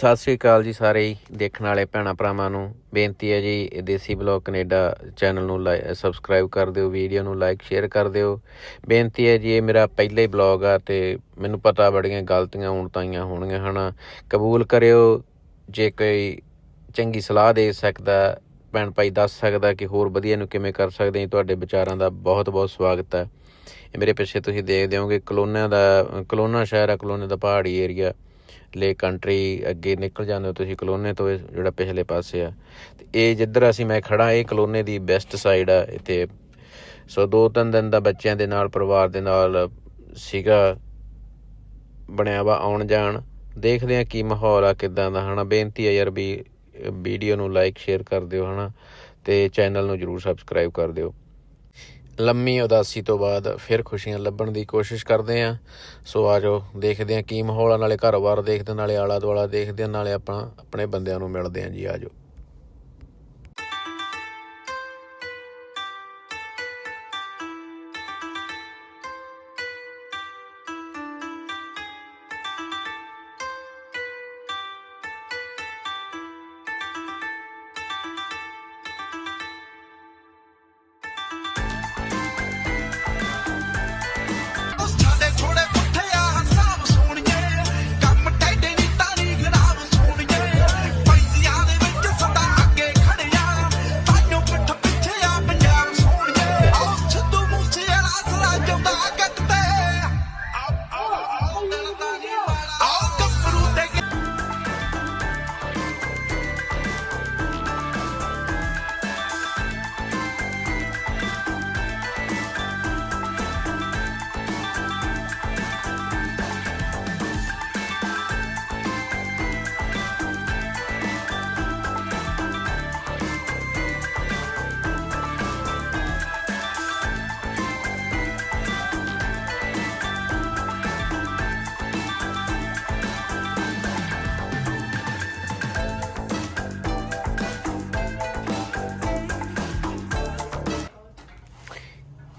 ਸਤਿ ਸ੍ਰੀ ਅਕਾਲ ਜੀ ਸਾਰੇ ਹੀ ਦੇਖਣ ਵਾਲੇ ਭੈਣਾਂ ਭਰਾਵਾਂ ਨੂੰ। ਬੇਨਤੀ ਹੈ ਜੀ, ਇਹ ਦੇਸੀ ਬਲੌਗ ਕੈਨੇਡਾ ਚੈਨਲ ਨੂੰ ਸਬਸਕ੍ਰਾਈਬ ਕਰ ਦਿਓ, ਵੀਡੀਓ ਨੂੰ ਲਾਈਕ ਸ਼ੇਅਰ ਕਰ ਦਿਓ। ਬੇਨਤੀ ਹੈ ਜੀ, ਇਹ ਮੇਰਾ ਪਹਿਲਾ ਹੀ ਬਲੌਗ ਆ ਤੇ ਮੈਨੂੰ ਪਤਾ ਬੜੀਆਂ ਗਲਤੀਆਂ ਹੁਣ ਤਾਈਆਂ ਹੋਣਗੀਆਂ, ਹਨ। ਕਬੂਲ ਕਰਿਓ, ਜੇ ਕੋਈ ਚੰਗੀ ਸਲਾਹ ਦੇ ਸਕਦਾ, ਭੈਣ ਭਾਈ ਦੱਸ ਸਕਦਾ ਕਿ ਹੋਰ ਵਧੀਆ ਨੂੰ ਕਿਵੇਂ ਕਰ ਸਕਦੇ ਹਾਂ ਤੁਹਾਡੇ ਵਿਚਾਰਾਂ ਦਾ ਬਹੁਤ ਬਹੁਤ ਸਵਾਗਤ ਹੈ। ਇਹ ਮੇਰੇ ਪਿੱਛੇ ਤੁਸੀਂ ਦੇਖਦੇ ਹੋਗੇ ਕਲੋਨਾ ਦਾ ਕਲੋਨਾ ਸ਼ਹਿਰ ਆ, ਕਲੋਨੇ ਦਾ ਪਹਾੜੀ ਏਰੀਆ ਲੇ ਕੰਟਰੀ ਅੱਗੇ ਨਿਕਲ ਜਾਂਦੇ ਹੋ ਤੁਸੀਂ ਕਲੋਨੇ ਤੋਂ ਜਿਹੜਾ ਪਿਛਲੇ ਪਾਸੇ ਆ। ਤੇ ਇਹ ਜਿੱਧਰ ਅਸੀਂ ਮੈਂ ਖੜਾ ਇਹ ਕਲੋਨੇ ਦੀ ਬੈਸਟ ਸਾਈਡ ਆ ਇੱਥੇ। ਸੋ ਦੋ ਤਿੰਨ ਦਿਨ ਦਾ ਬੱਚਿਆਂ ਦੇ ਨਾਲ, ਪਰਿਵਾਰ ਦੇ ਨਾਲ ਸੀਗਾ, ਬਣਿਆ ਵਾ ਆਉਣ ਜਾਣ। ਦੇਖਦੇ ਆ ਕੀ ਮਾਹੌਲ ਆ, ਕਿਦਾਂ ਦਾ, ਹਨਾ। ਬੇਨਤੀ ਆ ਯਾਰ ਵੀ ਵੀਡੀਓ ਨੂੰ ਲਾਈਕ ਸ਼ੇਅਰ ਕਰ ਦਿਓ, ਹਨਾ। ਤੇ ਚੈਨਲ ਨੂੰ ਜਰੂਰ ਸਬਸਕ੍ਰਾਈਬ ਕਰ ਦਿਓ। ਲੰਮੀ ਉਦਾਸੀ ਤੋਂ ਬਾਅਦ ਫਿਰ ਖੁਸ਼ੀਆਂ ਲੱਭਣ ਦੀ ਕੋਸ਼ਿਸ਼ ਕਰਦੇ ਆਂ ਸੋ ਆਜੋ ਦੇਖਦੇ ਆਂ ਕੀ ਮਾਹੌਲ ਆ, ਨਾਲੇ ਘਰ-ਬਾਰ ਦੇਖਦੇ ਨਾਲੇ ਆਲਾ ਦੁਆਲਾ ਦੇਖਦੇ ਨਾਲੇ ਆਪਾਂ ਆਪਣੇ ਬੰਦਿਆਂ ਨੂੰ ਮਿਲਦੇ ਆਂ ਜੀ ਆਜੋ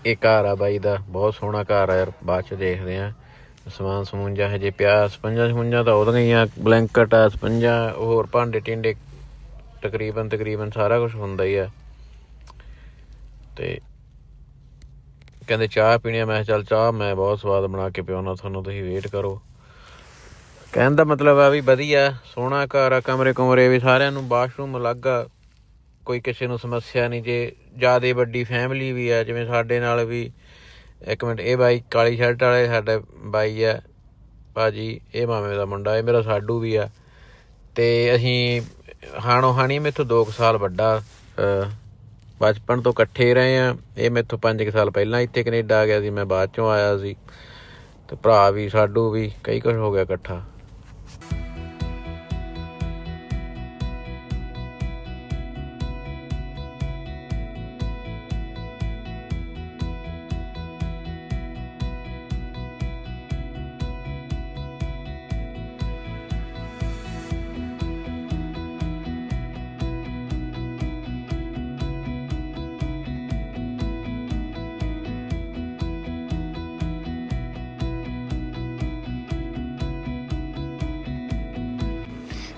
ਇਹ ਘਰ ਆ ਬਾਈ ਦਾ, ਬਹੁਤ ਸੋਹਣਾ ਘਰ ਆ ਯਾਰ, ਬਾਅਦ ਚ ਦੇਖਦੇ ਆਂ। ਸਮਾਨ ਸਮੂਨ ਜਿਹਾ ਹਜੇ ਪਿਆ, ਸਪੰਜਾਂ ਸਮੁੰਜਾਂ ਤਾਂ ਉਹਦੀਆਂ ਹੀ ਆ, ਬਲੈਂਕਟ ਆ, ਸਪੰਜਾ, ਹੋਰ ਭਾਂਡੇ ਟਿੰਡੇ, ਤਕਰੀਬਨ ਤਕਰੀਬਨ ਸਾਰਾ ਕੁਝ ਹੁੰਦਾ ਹੀ ਆ। ਤੇ ਕਹਿੰਦੇ ਚਾਹ ਪੀਣੀ ਮੈਂ ਕਿਹਾ ਚੱਲ ਚਾਹ ਮੈਂ ਬਹੁਤ ਸਵਾਦ ਬਣਾ ਕੇ ਪਿਆਉਣਾ, ਤੁਹਾਨੂੰ ਤੁਸੀਂ ਵੇਟ ਕਰੋ। ਕਹਿਣ ਦਾ ਮਤਲਬ ਆ ਵੀ ਵਧੀਆ, ਸੋਹਣਾ ਘਰ ਆ ਕਮਰੇ ਕਮਰੇ ਵੀ ਸਾਰਿਆਂ ਨੂੰ, ਬਾਥਰੂਮ ਅਲੱਗ ਆ। ਕੋਈ ਕਿਸੇ ਨੂੰ ਸਮੱਸਿਆ ਨਹੀਂ, ਜੇ ਜ਼ਿਆਦਾ ਵੱਡੀ ਫੈਮਿਲੀ ਵੀ ਆ, ਜਿਵੇਂ ਸਾਡੇ ਨਾਲ ਵੀ, ਇੱਕ ਮਿੰਟ, ਇਹ ਬਾਈ ਕਾਲੀ ਸ਼ਰਟ ਵਾਲੇ, ਸਾਡੇ ਬਾਈ ਆ, ਭਾਜੀ, ਇਹ ਮਾਮੇ ਦਾ ਮੁੰਡਾ, ਇਹ ਮੇਰਾ ਸਾਡੂ ਵੀ ਆ। ਤੇ ਅਸੀਂ ਹਾਣੋ ਹਾਣੀ ਮੇਥੋਂ 2 ਸਾਲ ਵੱਡਾ ਬਚਪਨ ਤੋਂ ਇਕੱਠੇ ਰਹੇ ਆ। ਇਹ ਮੇਥੋਂ 5 ਸਾਲ ਪਹਿਲਾਂ ਇੱਥੇ ਕੈਨੇਡਾ ਆ ਗਿਆ ਸੀ, ਮੈਂ ਬਾਅਦ ਚੋਂ ਆਇਆ ਸੀ। ਤੇ ਭਰਾ ਵੀ, ਸਾਡੂ ਵੀ, ਕਈ ਕੁਝ ਹੋ ਗਿਆ ਇਕੱਠਾ।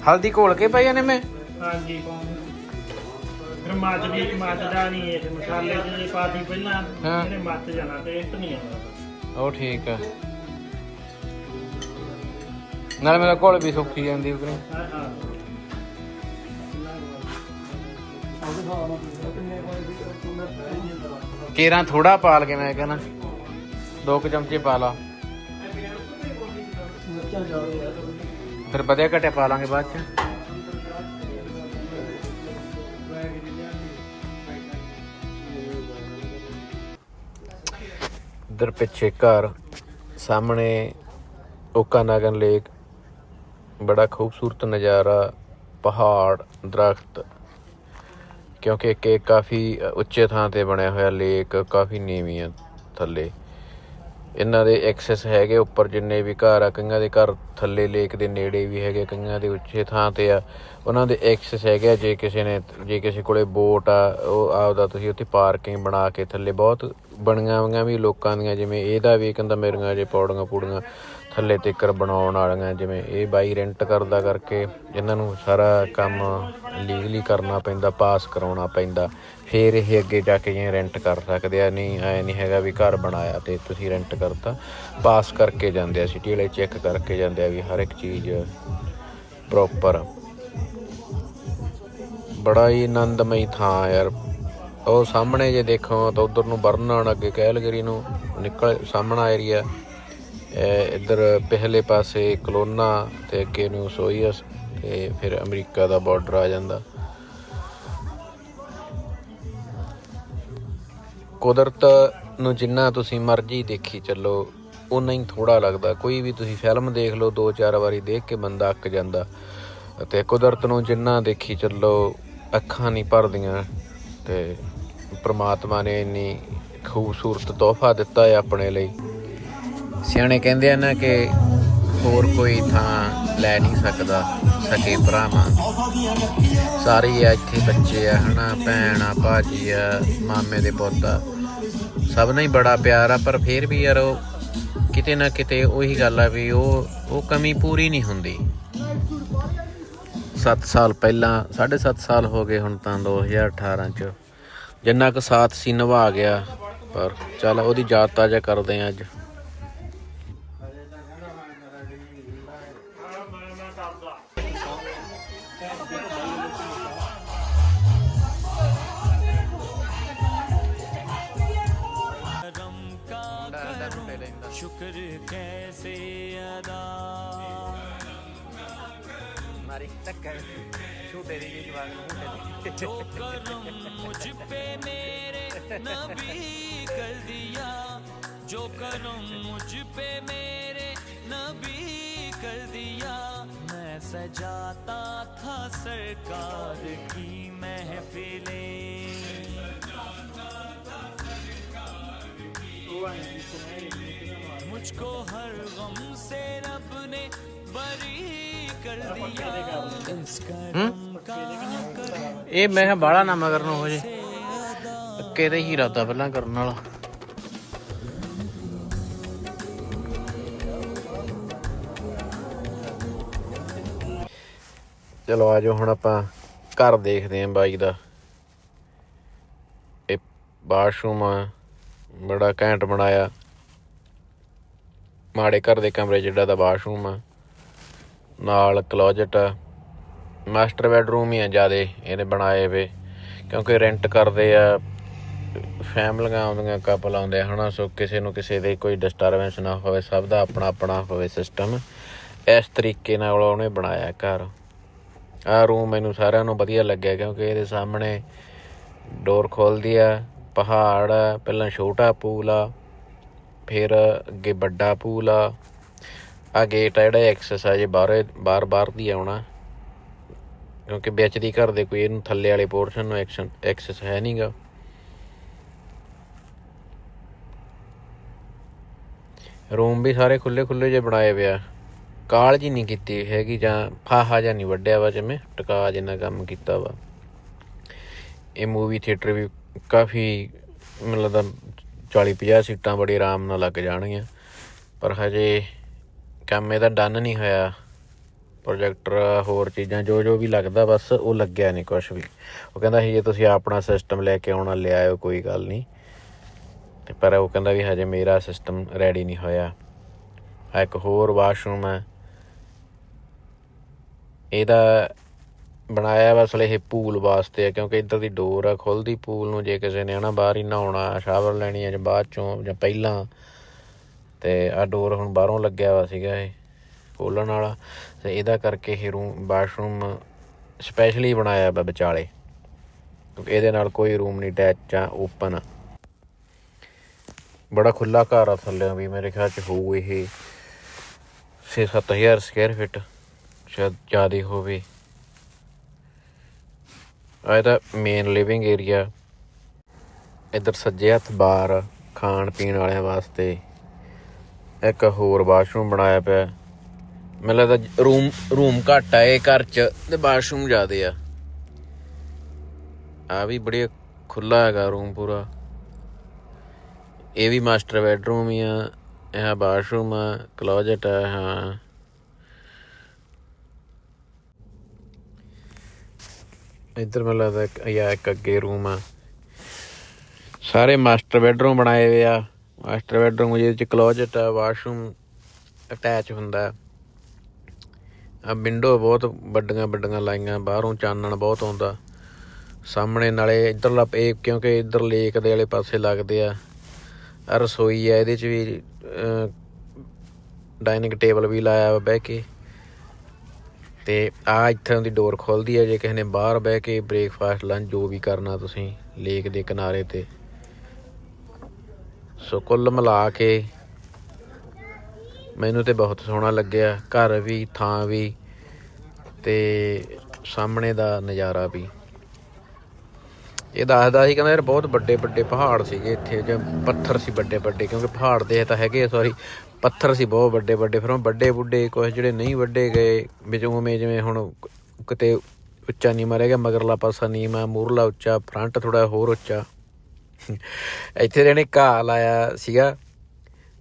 ਹਲਦੀ ਘੋਲ ਕੇ ਪਾਈ ਨੇ ਮੈਂ? ਹਾਂਜੀ ਫਿਰ ਮੱਚ ਵੀ ਇੱਕ ਮੱਚਦਾ ਨਹੀਂ ਇਹ ਮਸਾਲੇ ਜਿਹੜੇ ਪਾਦੀ ਪਹਿਲਾਂ ਹਾਂ। ਇਹਨੇ ਮੱਚ ਜਾਣਾ ਟੇਸਟ ਨਹੀਂ ਆਉਂਦਾ। ਉਹ ਠੀਕ ਆ। ਨਾਲ ਮੇਰਾ ਘੋਲ ਵੀ ਸੁੱਕੀ ਜਾਂਦੀ ਉਧਰੋਂ ਹਾਂ ਹਾਂ। ਕੇਰਾਂ ਥੋੜਾ ਪਾ ਲਗੇ ਮੈਂ ਕਹਿੰਦਾ। ਦੋ ਕੁ ਚਮਚੇ ਪਾ ਲਾ। ਫਿਰ ਵਧਿਆ ਘਟਿਆ ਪਾ ਲਾਂਗੇ ਬਾਅਦ ਚ। ਇਧਰ ਪਿੱਛੇ ਘਰ, ਸਾਹਮਣੇ ਓਕਾ ਓਕਾਨਾਗਨ ਲੇਕ, ਬੜਾ ਖੂਬਸੂਰਤ ਨਜ਼ਾਰਾ, ਪਹਾੜ, ਦਰਖਤ, ਕਿਉਂਕਿ ਇੱਕ ਕਾਫੀ ਉੱਚੇ ਥਾਂ ਤੇ ਬਣਿਆ ਹੋਇਆ ਲੇਕ, ਕਾਫੀ ਨੀਵੀਂ ਥੱਲੇ। ਇਹਨਾਂ ਦੇ ਐਕਸੈਸ ਹੈਗੇ ਉੱਪਰ ਜਿੰਨੇ ਵੀ ਘਰ ਆ ਕਈਆਂ ਦੇ ਘਰ ਥੱਲੇ ਲੇਕ ਦੇ ਨੇੜੇ ਵੀ ਹੈਗੇ ਕਈਆਂ ਦੇ ਉੱਚੇ ਥਾਂ ਤੇ ਆ। ਉਹਨਾਂ ਦੇ ਐਕਸੈਸ ਹੈਗੇ ਆ, ਜੇ ਕਿਸੇ ਨੇ ਜੇ ਕਿਸੇ ਕੋਲੇ ਬੋਟ ਆ ਉਹ ਆਪਦਾ ਤੁਸੀਂ ਉੱਥੇ ਪਾਰਕਿੰਗ ਬਣਾ ਕੇ ਥੱਲੇ ਬਹੁਤ ਬਣੀਆਂ ਹੋਈਆਂ ਵੀ ਲੋਕਾਂ ਦੀਆਂ ਜਿਵੇਂ ਇਹਦਾ ਵੀ ਕਹਿੰਦਾ ਮੇਰੀਆਂ ਜੇ ਪੌੜੀਆਂ ਪੂੜੀਆਂ ਥੱਲੇ ਤੀਕਰ ਬਣਾਉਣ ਵਾਲੀਆਂ ਜਿਵੇਂ ਇਹ ਬਾਈ ਰੈਂਟ ਕਰਦਾ ਕਰਕੇ ਇਹਨਾਂ ਨੂੰ ਸਾਰਾ ਕੰਮ ਲੀਗਲੀ ਕਰਨਾ ਪੈਂਦਾ ਪਾਸ ਕਰਾਉਣਾ ਪੈਂਦਾ। ਫਿਰ ਇਹ ਅੱਗੇ ਜਾ ਕੇ ਜਿਵੇਂ ਰੈਂਟ ਕਰ ਸਕਦੇ ਆ, ਨਹੀਂ, ਐ ਨਹੀਂ ਹੈਗਾ ਵੀ ਘਰ ਬਣਾਇਆ ਤੇ ਤੁਸੀਂ ਰੈਂਟ ਕਰਤਾ। ਪਾਸ ਕਰਕੇ ਜਾਂਦੇ ਆ ਸਿਟੀ ਵਾਲੇ ਚੈੱਕ ਕਰਕੇ ਜਾਂਦੇ ਆ ਵੀ ਹਰ ਇੱਕ ਚੀਜ਼ ਪ੍ਰੋਪਰ ਬੜਾ ਹੀ ਆਨੰਦਮਈ ਥਾਂ ਯਾਰ। ਉਹ ਸਾਹਮਣੇ ਜੇ ਦੇਖੋ ਤਾਂ ਉਧਰ ਨੂੰ ਬਰਨਾਨ ਅੱਗੇ ਕੈਲਗਰੀ ਨੂੰ ਨਿਕਲ, ਸਾਹਮਣਾ ਏਰੀਆ ਇੱਧਰ ਪਹਿਲੇ ਪਾਸੇ ਕਲੋਨਾ ਤੇ ਅੱਗੇ ਨੂੰ ਸੋਈਅਸ ਤੇ ਫਿਰ ਅਮਰੀਕਾ ਦਾ ਬਾਰਡਰ ਆ ਜਾਂਦਾ। ਕੁਦਰਤ ਨੂੰ ਜਿੰਨਾ ਤੁਸੀਂ ਮਰਜ਼ੀ ਦੇਖੀ ਚੱਲੋ ਉਨਾ ਹੀ ਥੋੜਾ ਲੱਗਦਾ। ਕੋਈ ਵੀ ਤੁਸੀਂ ਫਿਲਮ ਦੇਖ ਲਓ, ਦੋ ਚਾਰ ਵਾਰੀ ਦੇਖ ਕੇ ਬੰਦਾ ਅੱਕ ਜਾਂਦਾ। ਤੇ ਕੁਦਰਤ ਨੂੰ ਜਿੰਨਾ ਦੇਖੀ ਚੱਲੋ, ਅੱਖਾਂ ਨਹੀਂ ਭਰਦੀਆਂ। ਤੇ ਪ੍ਰਮਾਤਮਾ ਨੇ ਇੰਨੀ ਖੂਬਸੂਰਤ ਤੋਹਫਾ ਦਿੱਤਾ ਹੈ ਆਪਣੇ ਲਈ। ਸਿਆਣੇ ਕਹਿੰਦੇ ਆ ਨਾ ਕਿ ਹੋਰ ਕੋਈ ਥਾਂ ਲੈ ਨਹੀਂ ਸਕਦਾ, ਸਕੇ ਭਰਾਵਾਂ। ਸਾਰੇ ਆ ਇੱਥੇ ਬੱਚੇ ਆ, ਹਨਾ, ਭੈਣ ਆ, ਭਾਜੀ ਆ, ਮਾਮੇ ਦੇ ਪੁੱਤ ਆ। ਸਭ ਨਾਲ ਹੀ ਬੜਾ ਪਿਆਰ ਆ, ਪਰ ਫਿਰ ਵੀ ਯਾਰ ਉਹ ਕਿਤੇ ਨਾ ਕਿਤੇ ਉਹੀ ਗੱਲ ਆ ਵੀ ਉਹ ਉਹ ਕਮੀ ਪੂਰੀ ਨਹੀਂ ਹੁੰਦੀ। 7 ਸਾਲ ਪਹਿਲਾਂ 7.5 ਸਾਲ ਹੋ ਗਏ ਹੁਣ ਤਾਂ 2018 ਚ। ਜਿੰਨਾ ਕੁ ਸਾਥ ਸੀ ਨਿਭਾ ਗਿਆ, ਪਰ ਚੱਲ ਉਹਦੀ ਯਾਦ ਤਾਜ਼ਾ ਕਰਦੇ ਆ ਅੱਜ। नबी कर दिया जो करम मुझ पे मेरे नबी कर दिया। मैं सजाता था सरकार की महफिलें। मुझको हर गम से रब ने बरी कर दिया। हम्म? ए मैं बड़ा ना मगर हो जाए ਬਾਹਲਾ ਤੇ ਹੀ ਇਰਾਦਾ ਪਹਿਲਾਂ ਕਰਨ ਵਾਲਾ। ਚਲੋ ਆਜੋ ਹੁਣ ਆਪਾਂ ਘਰ ਦੇਖਦੇ ਆਂ ਬਾਈ ਦਾ। ਇਹ ਬਾਥਰੂਮ ਬੜਾ ਘੈਂਟ ਬਣਾਇਆ। ਮਾੜੇ ਘਰ ਦੇ ਕਮਰੇ ਜਿਹੜਾ ਦਾ ਬਾਥਰੂਮ ਆ। ਨਾਲ ਕਲੋਜਟ ਆ। ਮਾਸਟਰ ਬੈਡਰੂਮ ਹੀ ਆ ਜਿਆਦੇ, ਇਹਨੇ ਬਣਾਏ ਵੇ। ਕਿਉਂਕਿ ਰੈਂਟ ਕਰਦੇ ਆ ਫੈਮਲੀਆਂ ਆਉਂਦੀਆਂ ਕਪਲ ਆਉਂਦੇ ਆ ਹਨਾ, ਸੋ ਕਿਸੇ ਨੂੰ ਕਿਸੇ ਦੇ ਕੋਈ ਡਿਸਟਰਬੈਂਸ ਨਾ ਹੋਵੇ, ਸਭ ਦਾ ਆਪਣਾ ਆਪਣਾ ਹੋਵੇ ਸਿਸਟਮ ਇਸ ਤਰੀਕੇ ਨਾਲ ਉਹਨੇ ਬਣਾਇਆ ਘਰ। ਆ ਰੂਮ ਮੈਨੂੰ ਸਾਰਿਆਂ ਨੂੰ ਵਧੀਆ ਲੱਗਿਆ, ਕਿਉਂਕਿ ਇਹਦੇ ਸਾਹਮਣੇ ਡੋਰ ਖੋਲਦੀ ਆ, ਪਹਾੜ ਆ ਪਹਿਲਾਂ ਛੋਟਾ ਪੂਲ ਆ, ਫਿਰ ਅੱਗੇ ਵੱਡਾ ਪੂਲ ਆ। ਆ ਗੇਟ ਆ, ਜਿਹੜਾ ਐਕਸੈਸ ਆ, ਜੇ ਬਾਹਰ ਬਾਹਰ ਬਾਹਰ ਦੀ ਆਉਣਾ। ਕਿਉਂਕਿ ਵਿੱਚ ਦੀ ਘਰ ਦੇ ਕੋਈ, ਇਹਨੂੰ ਥੱਲੇ ਵਾਲੇ ਪੋਰਸ਼ਨ ਨੂੰ ਐਕਸ਼ਨ ਐਕਸੈਸ ਹੈ ਨਹੀਂਗਾ ਰੂਮ ਵੀ ਸਾਰੇ ਖੁੱਲੇ ਖੁੱਲੇ ਜੇ ਬਣਾਏ ਪਿਆ ਕਾਲ ਜੀ ਨਹੀਂ ਕੀਤੀ ਹੈਗੀ ਜਾਂ ਫਾਹਾ ਜਾਂ ਨਹੀਂ ਵੱਡਿਆ ਵਾ ਜਿਵੇਂ ਟਕਾ ਜਿੰਨਾ ਕੰਮ ਕੀਤਾ ਵਾ। ਇਹ ਮੂਵੀ ਥੀਏਟਰ ਵੀ ਕਾਫੀ ਮੈਨੂੰ ਲੱਗਦਾ 40 50 ਸੀਟਾਂ ਬੜੀ ਆਰਾਮ ਨਾਲ ਲੱਗ ਜਾਣਗੀਆਂ। ਪਰ ਹਜੇ ਕੰਮ ਇਹਦਾ ਡਨ ਨਹੀਂ ਹੋਇਆ। ਪ੍ਰੋਜੈਕਟਰ ਹੋਰ ਚੀਜ਼ਾਂ ਜੋ ਜੋ ਵੀ ਲੱਗਦਾ ਬਸ ਉਹ ਲੱਗਿਆ ਨਹੀਂ ਕੁਝ ਵੀ। ਉਹ ਕਹਿੰਦਾ ਸੀ, ਜੇ ਤੁਸੀਂ ਆਪਣਾ ਸਿਸਟਮ ਲੈ ਕੇ ਆਉਣਾ ਲਿਆਇਓ ਕੋਈ ਗੱਲ ਨਹੀਂ। ਤੇ ਪਰ ਉਹ ਕਹਿੰਦਾ ਵੀ ਹਜੇ ਮੇਰਾ ਸਿਸਟਮ ਰੈਡੀ ਨਹੀਂ ਹੋਇਆ। ਆ ਇੱਕ ਹੋਰ ਵਾਸ਼ਰੂਮ ਹੈ। ਇਹਦਾ ਬਣਾਇਆ ਵਾ ਅਸਲੇ ਇਹ ਪੂਲ ਵਾਸਤੇ ਆ, ਕਿਉਂਕਿ ਇੱਧਰ ਦੀ ਡੋਰ ਆ, ਖੁੱਲਦੀ ਪੂਲ ਨੂੰ ਜੇ ਕਿਸੇ ਨੇ ਹਨਾ ਬਾਹਰ ਹੀ ਨਹਾਉਣਾ ਸ਼ਾਵਰ ਲੈਣੀ ਆ ਜਾਂ ਬਾਅਦ ਚੋਂ ਜਾਂ ਪਹਿਲਾਂ। ਤੇ ਆ ਡੋਰ ਹੁਣ ਬਾਹਰੋਂ ਲੱਗਿਆ ਵਾ ਸੀਗਾ ਇਹ, ਖੋਲਣ ਵਾਲਾ। ਤੇ ਇਹਦਾ ਕਰਕੇ ਇਹ ਰੂਮ ਵਾਸ਼ਰੂਮ ਸਪੈਸ਼ਲੀ ਬਣਾਇਆ ਵਾ ਵਿਚਾਲੇ। ਕਿਉਂਕਿ ਇਹਦੇ ਨਾਲ ਕੋਈ ਰੂਮ ਨਹੀਂ ਅਟੈਚ ਜਾਂ ਓਪਨ ਬੜਾ ਖੁੱਲਾ ਘਰ ਆ ਥੱਲੇ ਵੀ, ਮੇਰੇ ਖਿਆਲ ਚ ਹੋਊ ਇਹ 6-7000 ਸਕੁਅਰ ਫਿਟ ਸ਼ਾਇਦ ਜ਼ਿਆਦਾ ਹੋਵੇ। ਆ ਇਹਦਾ ਮੇਨ ਲਿਵਿੰਗ ਏਰੀਆ ਇੱਧਰ ਸੱਜੇ ਹੱਥ ਬਾਰ ਖਾਣ ਪੀਣ ਵਾਲਿਆਂ ਵਾਸਤੇ। ਇੱਕ ਹੋਰ ਵਾਸ਼ਰੂਮ ਬਣਾਇਆ ਪਿਆ। ਮੈਨੂੰ ਲੱਗਦਾ ਰੂਮ ਰੂਮ ਘੱਟ ਆ ਇਹ ਘਰ ਚ, ਤੇ ਵਾਸ਼ਰੂਮ ਜ਼ਿਆਦੇ ਆ। ਆ ਵੀ ਬੜੀ ਖੁੱਲਾ ਹੈਗਾ ਰੂਮ ਪੂਰਾ। ਇਹ ਵੀ ਮਾਸਟਰ ਬੈਡਰੂਮ ਹੀ ਆ, ਇਹ ਬਾਥਰੂਮ ਆ ਕਲੋਜਟ ਆ, ਹਾਂ। ਇੱਧਰ ਮੈਨੂੰ ਲੱਗਦਾ ਇੱਕ, ਜਾਂ ਇੱਕ ਅੱਗੇ ਰੂਮ ਆ। ਸਾਰੇ ਮਾਸਟਰ ਬੈਡਰੂਮ ਬਣਾਏ ਹੋਏ ਆ। ਮਾਸਟਰ ਬੈਡਰੂਮ ਜਿਹਦੇ ਚ ਕਲੋਜਟ ਆ ਵਾਸ਼ਰੂਮ ਅਟੈਚ ਹੁੰਦਾ। ਆ ਵਿੰਡੋ ਬਹੁਤ ਵੱਡੀਆਂ ਵੱਡੀਆਂ ਲਾਈਆਂ, ਬਾਹਰੋਂ ਚਾਨਣ ਬਹੁਤ ਆਉਂਦਾ। ਸਾਹਮਣੇ ਨਾਲੇ ਇੱਧਰਲਾ, ਇਹ ਕਿਉਂਕਿ ਇੱਧਰ ਲੇਕ ਦੇ ਵਾਲੇ ਪਾਸੇ ਲੱਗਦੇ ਆ। ਰਸੋਈ ਹੈ, ਇਹਦੇ ਚ ਵੀ ਡਾਈਨਿੰਗ ਟੇਬਲ ਵੀ ਲਾਇਆ ਵਾ ਬਹਿ ਕੇ। ਤੇ ਆ ਇੱਥੋਂ ਦੀ ਡੋਰ ਖੁੱਲਦੀ ਹੈ, ਜੇ ਕਿਸੇ ਨੇ ਬਾਹਰ ਬਹਿ ਕੇ ਬ੍ਰੇਕਫਾਸਟ ਲੰਚ ਜੋ ਵੀ ਕਰਨਾ ਤੁਸੀਂ ਲੇਕ ਦੇ ਕਿਨਾਰੇ ਤੇ। ਸੋ ਕੁੱਲ ਮਿਲਾ ਕੇ ਮੈਨੂੰ ਤੇ ਬਹੁਤ ਸੋਹਣਾ ਲੱਗਿਆ, ਘਰ ਵੀ, ਥਾਂ ਵੀ, ਤੇ ਸਾਹਮਣੇ ਦਾ ਨਜ਼ਾਰਾ ਵੀ। ਇਹ ਦੱਸਦਾ ਸੀ ਕਹਿੰਦਾ ਯਾਰ ਬਹੁਤ ਵੱਡੇ ਵੱਡੇ ਪਹਾੜ ਸੀਗੇ ਇੱਥੇ ਜਾਂ ਪੱਥਰ ਸੀ ਵੱਡੇ ਵੱਡੇ, ਕਿਉਂਕਿ ਪਹਾੜ ਦੇ ਤਾਂ ਹੈਗੇ ਸੌਰੀ ਪੱਥਰ ਸੀ ਬਹੁਤ ਵੱਡੇ ਵੱਡੇ, ਫਿਰ ਉਹ ਵੱਡੇ ਬੁੱਢੇ ਕੁਝ ਜਿਹੜੇ ਨਹੀਂ ਵੱਡੇ ਗਏ ਵਿੱਚ ਉਵੇਂ ਜਿਵੇਂ ਹੁਣ ਕਿਤੇ ਉੱਚਾ ਨੀਵਾਂ ਰਹਿ ਗਿਆ, ਮਗਰਲਾ ਪਾਸਾ ਨੀਵਾਂ ਮੂਰਲਾ ਉੱਚਾ ਫਰੰਟ ਥੋੜਾ ਹੋਰ ਉੱਚਾ। ਇੱਥੇ ਦੇ ਨੇ ਘਾਹ ਲਾਇਆ ਸੀਗਾ।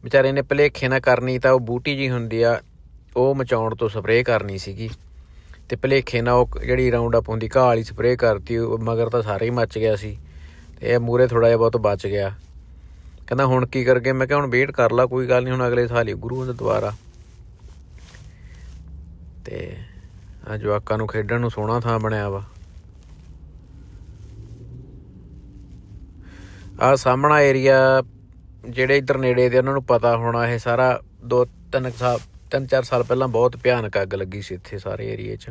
ਵਿਚਾਰੇ ਨੇ ਭਲੇਖੇ ਨਾ ਕਰਨੀ ਤਾਂ ਉਹ ਬੂਟੀ ਜੀ ਹੁੰਦੀ ਆ, ਉਹ ਮਚਾਉਣ ਤੋਂ ਸਪਰੇਅ ਕਰਨੀ ਸੀਗੀ। ਤੇ ਭਲੇਖੇ ਨਾਲ ਉਹ ਜਿਹੜੀ ਰਾਉਂਡ ਅਪ ਹੁੰਦੀ, ਘਾਹ ਵਾਲੀ ਸਪਰੇਅ ਕਰਤੀ ਮਗਰ ਤਾਂ ਸਾਰੇ ਹੀ ਮੱਚ ਗਿਆ ਸੀ। ਤੇ ਇਹ ਮੂਰੇ ਥੋੜਾ ਜਿਹਾ ਬਹੁਤ ਬਚ ਗਿਆ। ਕਹਿੰਦਾ, ਹੁਣ ਕੀ ਕਰਗੇ ਮੈਂ ਕਿਹਾ, ਹੁਣ ਵੇਟ ਕਰ ਲਾ, ਕੋਈ ਗੱਲ ਨਹੀਂ, ਹੁਣ ਅਗਲੇ ਸਾਲ ਹੀ ਗੁਰੂ ਦਾ ਦੁਆਰਾ ਤੇ ਆ ਜਵਾਕਾਂ ਨੂੰ ਖੇਡਣ ਨੂੰ ਸੋਹਣਾ ਥਾਂ ਬਣਿਆ ਵਾ। ਆ ਸਾਹਮਣਾ ਏਰੀਆ ਜਿਹੜੇ ਇੱਧਰ ਨੇੜੇ ਦੇ ਉਹਨਾਂ ਨੂੰ ਪਤਾ ਹੋਣਾ, ਇਹ ਸਾਰਾ ਦੋ ਤਿੰਨ ਸਾਲ ਤਿੰਨ ਚਾਰ ਸਾਲ ਪਹਿਲਾਂ ਬਹੁਤ ਭਿਆਨਕ ਅੱਗ ਲੱਗੀ ਸੀ ਇੱਥੇ ਸਾਰੇ ਏਰੀਏ 'ਚ।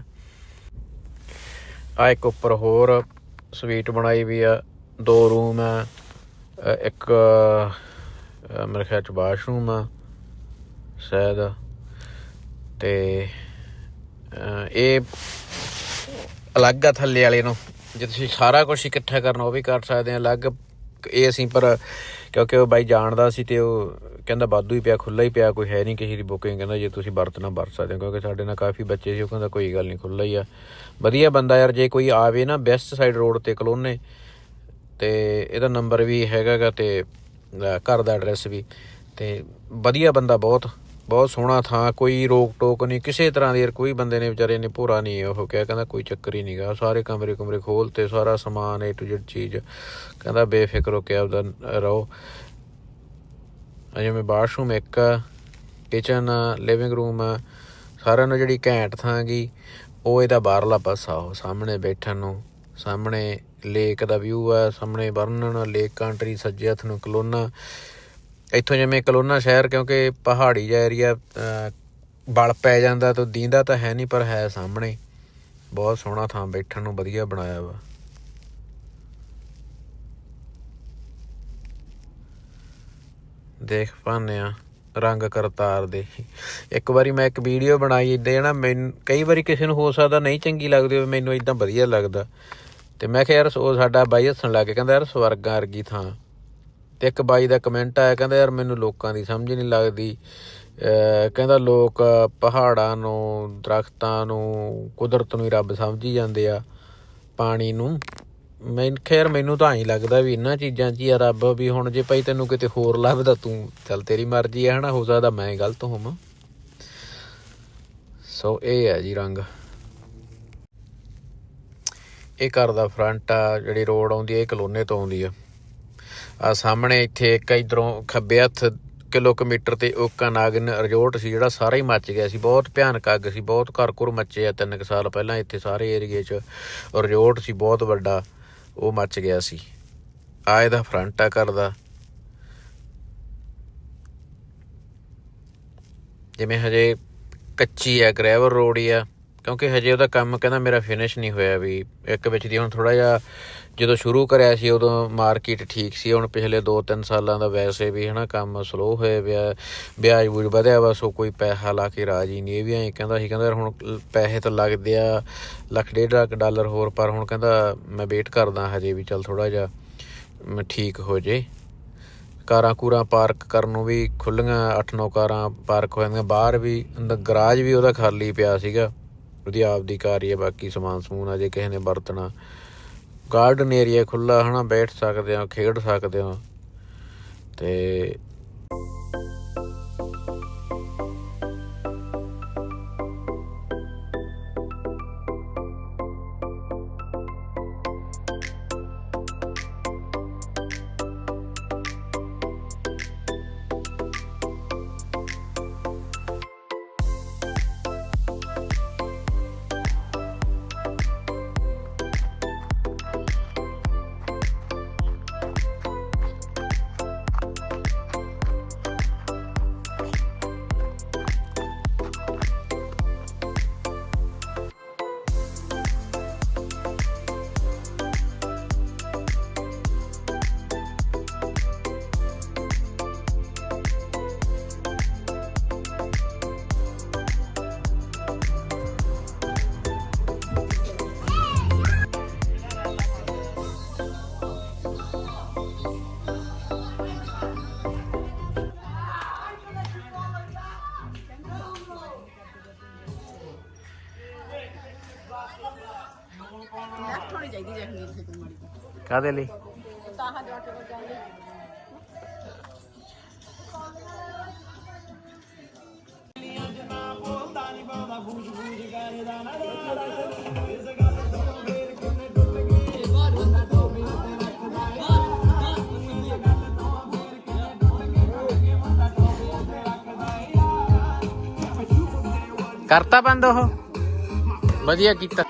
ਆ ਇੱਕ ਉੱਪਰ ਹੋਰ ਸਵੀਟ ਬਣਾਈ ਵੀ ਆ, ਦੋ ਰੂਮ ਆ ਇੱਕ ਮੇਰੇ ਖਿਆਲ ਚ ਵਾਸ਼ਰੂਮ ਆ, ਸ਼ਾਇਦ। ਤੇ ਇਹ ਅਲੱਗ ਆ ਥੱਲੇ ਵਾਲੇ ਨੂੰ। ਜੇ ਤੁਸੀਂ ਸਾਰਾ ਕੁਝ ਇਕੱਠਾ ਕਰਨਾ, ਉਹ ਵੀ ਕਰ ਸਕਦੇ ਆ। ਅਲੱਗ ਇਹ ਅਸੀਂ ਪਰ ਕਿਉਂਕਿ ਉਹ ਬਾਈ ਜਾਣਦਾ ਸੀ ਤੇ ਉਹ ਕਹਿੰਦਾ ਬਾਦੂ ਹੀ ਪਿਆ ਖੁੱਲਾ ਹੀ ਪਿਆ, ਕੋਈ ਹੈ ਨਹੀਂ ਕਿਸੇ ਦੀ ਬੁਕਿੰਗ ਕਹਿੰਦਾ ਜੇ ਤੁਸੀਂ ਵਰਤਣਾ ਵਰਤ ਸਕਦੇ ਹੋ, ਕਿਉਂਕਿ ਸਾਡੇ ਨਾਲ ਕਾਫੀ ਬੱਚੇ ਸੀ, ਉਹ ਕਹਿੰਦਾ ਕੋਈ ਗੱਲ ਨਹੀਂ ਖੁੱਲਾ ਹੀ ਆ। ਵਧੀਆ ਬੰਦਾ ਯਾਰ, ਜੇ ਕੋਈ ਆਵੇ ਨਾ ਬੈਸਟ ਸਾਈਡ ਰੋਡ ਤੇ ਕਲੋਨੇ, ਤੇ ਇਹਦਾ ਨੰਬਰ ਵੀ ਹੈਗਾਗਾ ਤੇ, ਅਹ ਘਰ ਦਾ ਐਡਰੈਸ ਵੀ, ਤੇ ਵਧੀਆ ਬੰਦਾ ਬਹੁਤ। ਬਹੁਤ ਸੋਹਣਾ ਥਾਂ, ਕੋਈ ਰੋਕ ਟੋਕ ਨਹੀਂ, ਕਿਸੇ ਤਰ੍ਹਾਂ ਦੀ ਕੋਈ ਬੰਦੇ ਨੇ ਵਿਚਾਰੇ ਨੇ ਪੂਰਾ ਨਹੀਂ ਉਹ ਕਿਹਾ, ਕਹਿੰਦਾ ਕੋਈ ਚੱਕਰ ਹੀ ਨਹੀਂਗਾ, ਸਾਰੇ ਕਮਰੇ ਕਮਰੇ ਖੋਲ ਤੇ ਸਾਰਾ ਸਮਾਨ ਏ ਟੂ ਜ਼ੈਡ ਚੀਜ਼, ਕਹਿੰਦਾ ਬੇਫਿਕਰ ਹੋ ਕੇ ਆਪਦਾ ਰਹੋ। ਅਜੇ ਮੈਂ ਬਾਥਰੂਮ ਇੱਕ ਕਿਚਨ ਲਿਵਿੰਗ ਰੂਮ ਸਾਰਿਆਂ ਨੂੰ ਜਿਹੜੀ ਘੈਂਟ ਥਾਂ ਗਈ ਉਹ ਇਹਦਾ ਬਾਹਰਲਾ ਪਾਸਾ, ਉਹ ਸਾਹਮਣੇ ਬੈਠਣ ਨੂੰ, ਸਾਹਮਣੇ ਲੇਕ ਦਾ ਵਿਊ ਆ, ਸਾਹਮਣੇ ਵਰਨਣ ਲੇਕ ਕੰਟਰੀ ਸੱਜੇ ਹੱਥ ਨੂੰ ਕਲੋਨਾ ਇੱਥੋਂ ਜਿਵੇਂ ਕਲੋਨਾ ਸ਼ਹਿਰ, ਕਿਉਂਕਿ ਪਹਾੜੀ ਜਿਹਾ ਏਰੀਆ ਬਲ ਪੈ ਜਾਂਦਾ ਤਾਂ ਦੀਂਦਾ ਤਾਂ ਹੈ ਨਹੀਂ, ਪਰ ਹੈ ਸਾਹਮਣੇ। ਬਹੁਤ ਸੋਹਣਾ ਥਾਂ ਬੈਠਣ ਨੂੰ, ਵਧੀਆ ਬਣਾਇਆ ਵਾ। ਦੇਖ ਪਾਨੇ ਆ, ਰੰਗ ਕਰਤਾਰ ਦੇ। ਇੱਕ ਵਾਰੀ ਮੈਂ ਇੱਕ ਵੀਡੀਓ ਬਣਾਈ ਇਦਾਂ ਨਾ ਮੈਨੂੰ, ਕਈ ਵਾਰੀ ਕਿਸੇ ਨੂੰ ਹੋ ਸਕਦਾ ਨਹੀਂ ਚੰਗੀ ਲੱਗਦੀ ਹੋਵੇ, ਮੈਨੂੰ ਇਦਾਂ ਵਧੀਆ ਲੱਗਦਾ। ਤੇ ਮੈਂ ਕਿਹਾ ਯਾਰ, ਉਹ ਸਾਡਾ ਬਾਈ ਹੱਸਣ ਲੱਗ ਗਿਆ, ਕਹਿੰਦਾ ਯਾਰ, ਸਵਰਗਾਂ ਵਰਗੀ ਥਾਂ। ਤੇ ਇੱਕ ਬਾਈ ਦਾ ਕਮੈਂਟ ਆਇਆ, ਕਹਿੰਦਾ, ਯਾਰ, ਮੈਨੂੰ ਲੋਕਾਂ ਦੀ ਸਮਝ ਨਹੀਂ ਲੱਗਦੀ। ਕਹਿੰਦਾ, ਲੋਕ ਪਹਾੜਾਂ ਨੂੰ, ਦਰਖਤਾਂ ਨੂੰ, ਕੁਦਰਤ ਨੂੰ ਹੀ ਰੱਬ ਸਮਝੀ ਜਾਂਦੇ ਆ ਪਾਣੀ ਨੂੰ। ਮੈਂ ਖੈਰ, ਮੈਨੂੰ ਤਾਂ ਹੀ ਲੱਗਦਾ ਵੀ ਇਹਨਾਂ ਚੀਜ਼ਾਂ 'ਚ ਹੀ ਆ ਰੱਬ ਵੀ ਹੁਣ ਜੇ ਭਾਈ ਤੈਨੂੰ ਕਿਤੇ ਹੋਰ ਲੱਭਦਾ, ਤੂੰ ਚੱਲ ਤੇਰੀ ਮਰਜ਼ੀ ਹੈ ਹਨਾ? ਹੋ ਸਕਦਾ ਮੈਂ ਗਲਤ ਹੋਵਾਂ। ਸੋ ਇਹ ਹੈ ਜੀ ਰੰਗ। ਇਹ ਘਰ ਦਾ ਫਰੰਟ ਆ, ਜਿਹੜੀ ਰੋਡ ਆਉਂਦੀ ਹੈ ਇਹ ਕਲੋਨੇ ਤੋਂ ਆਉਂਦੀ ਆ। ਆ ਸਾਹਮਣੇ ਇੱਥੇ ਇੱਕ ਇਧਰੋਂ ਖੱਬੇ ਹੱਥ ਕਿਲੋਮੀਟਰ ਤੇ ਓਕਾ ਨਾਗਨ ਰਿਜ਼ੋਰਟ ਸੀ, ਜਿਹੜਾ ਸਾਰਾ ਹੀ ਮੱਚ ਗਿਆ ਸੀ। ਬਹੁਤ ਭਿਆਨਕ ਅੱਗ ਸੀ, ਬਹੁਤ ਘਰ ਘੁਰ ਮੱਚੇ ਆ। ਤਿੰਨ ਕੁ ਸਾਲ ਪਹਿਲਾਂ ਇੱਥੇ ਸਾਰੇ ਏਰੀਏ 'ਚ ਰਿਜ਼ੋਰਟ ਸੀ, ਬਹੁਤ ਵੱਡਾ, ਉਹ ਮੱਚ ਗਿਆ ਸੀ। ਆ ਇਹਦਾ ਫਰੰਟ ਆ ਘਰ ਦਾ। ਜਿਵੇਂ ਹਜੇ ਕੱਚੀ ਆ, ਗ੍ਰੈਵਲ ਰੋਡ ਹੀ ਆ, ਕਿਉਂਕਿ ਹਜੇ ਉਹਦਾ ਕੰਮ ਕਹਿੰਦਾ ਮੇਰਾ ਫਿਨਿਸ਼ ਨਹੀਂ ਹੋਇਆ ਵੀ, ਇੱਕ ਵਿੱਚ ਦੀ ਹੁਣ ਥੋੜਾ ਜਿਹਾ ਜਦੋਂ ਸ਼ੁਰੂ ਕਰਿਆ ਸੀ, ਉਦੋਂ ਮਾਰਕੀਟ ਠੀਕ ਸੀ। ਹੁਣ ਪਿਛਲੇ 2-3 ਸਾਲਾਂ ਦਾ ਵੈਸੇ ਵੀ ਹਨਾ ਕੰਮ ਸਲੋ ਹੋਇਆ ਪਿਆ। ਵਿਆਜ ਵੂਜ ਵਧਿਆ ਵਾ ਸੋ ਕੋਈ ਪੈਸਾ ਲਾ ਕੇ ਰਾਜੀ ਨਹੀਂ। ਇਹ ਵੀ ਐਂ ਕਹਿੰਦਾ ਸੀ, ਕਹਿੰਦਾ ਯਾਰ ਹੁਣ ਪੈਸੇ ਤਾਂ ਲੱਗਦੇ ਆ, ਲੱਖ ਡੇਢ ਲੱਖ ਡਾਲਰ ਹੋਰ, ਪਰ ਹੁਣ ਕਹਿੰਦਾ ਮੈਂ ਵੇਟ ਕਰਦਾ ਹਜੇ ਵੀ ਚੱਲ ਥੋੜਾ ਜਿਹਾ, ਮੈਂ ਠੀਕ ਹੋ ਜੇ। ਕਾਰਾਂ ਕੂਰਾਂ ਪਾਰਕ ਕਰਨ ਨੂੰ ਵੀ ਖੁੱਲੀਆਂ 8-9 ਕਾਰਾਂ ਪਾਰਕ ਹੋ ਜਾਂਦੀਆਂ। ਬਾਹਰ ਵੀ, ਅੰਦਰ ਗਰਾਜ ਵੀ ਉਹਦਾ ਖਾਲੀ ਪਿਆ ਸੀਗਾ। ਉਹਦੀ ਆਪਦੀ ਕਾਰ ਹੀ ਹੈ ਬਾਕੀ ਸਮਾਨ ਸਮੂਨ ਅਜੇ ਕਿਸੇ ਨੇ ਵਰਤਣਾ। ਗਾਰਡਨ ਏਰੀਆ ਖੁੱਲਾ ਹਨਾ ਬੈਠ ਸਕਦੇ ਹੋ ਖੇਡ ਸਕਦੇ ਹੋ। ਤੇ ਕਾਦੇ ਲਈ? ਕਰਤਾ ਬੰਦ ਉਹ? ਵਧੀਆ ਕੀਤਾ।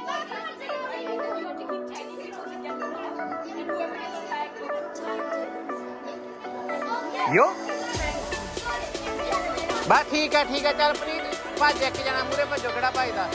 ਠੀਕ ਹੈ ਠੀਕ ਹੈ ਚੱਲ ਪ੍ਰੀਤ ਭੱਜ ਇੱਕ ਜਣਾ ਮੂਰੇ ਭੱਜੋ ਕਿਹੜਾ ਭੱਜਦਾ